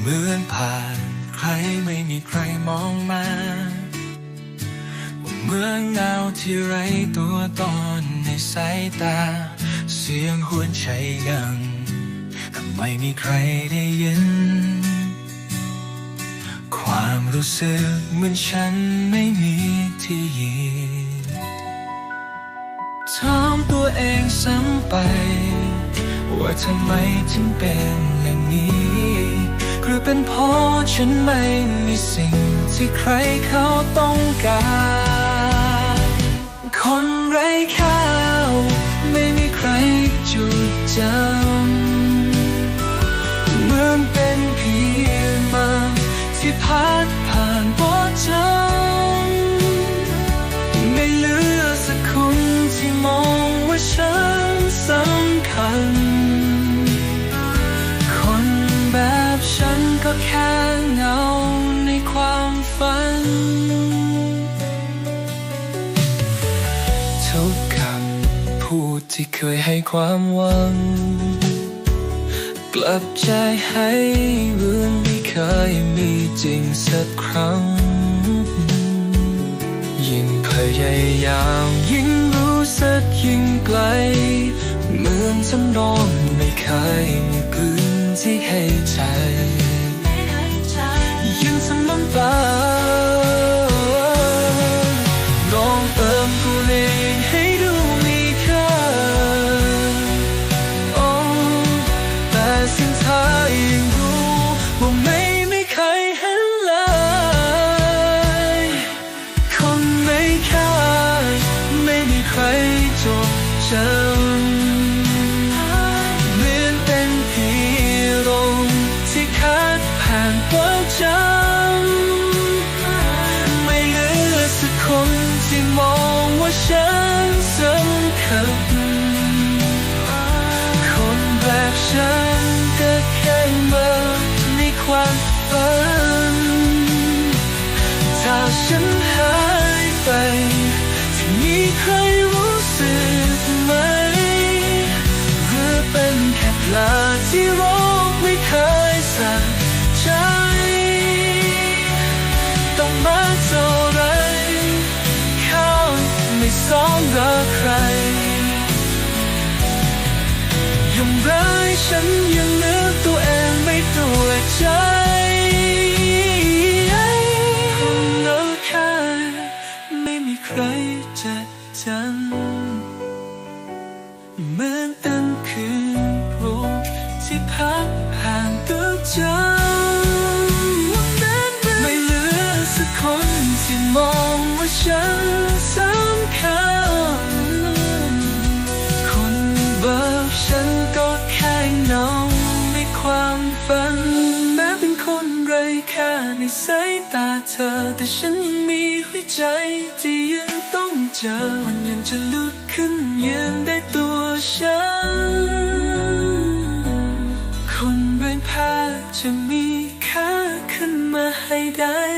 เหมือนผ่านใครไม่มีใครมองมาว่าเมื่อเงาที่ไรตัวตนในสายตา เสียงหวนใจยังก็ไม่มีใครได้ยิน ความรู้สึกเหมือนฉันไม่มีที่ยืนถามตัวเองซ้ำไป ว่าทำไมถึงเป็นอย่างนี้ รือเป็นเพราะฉันไม่มีสิ่งที่ใครเขาต้องการ คนไร้ค่าไม่มีใครจุดจำเหมือนเป็นเพียงมาที่พัด ที่เคยให้ความหวัง กลับใจให้เหมือนไม่เคยมีจริงสักครั้ง ยิ่งพยายามยิ่งรู้สึกยิ่งไกล เหมือนฉันนอนไม่เคยมีพื้นที่ให้ใจ วามจำไม่เหลือสักคนที่มองว่าฉันสำคัญคนแบบฉันก็แค่เมาในความฝันถ้าฉันหายไปจะมีใครรู้สึกไหมหรือเป็นแค่ลาที่รค รักใครยังร้ายฉันยังนึกตัวเองไม่ตัวใจคนนั้นแค่ไม่มีใครจะจำเหมือนเป็นคืนโปรดที่พัดผ่านตัวจ ไรแค่าในสายตาเธอ แต่ฉันยังมีหัวใจที่ยังต้องเจอ มันยังจะลุกขึ้นยืนได้ตัวฉัน คนเป็นแพ้จะมีค่าขึ้นมาให้ได้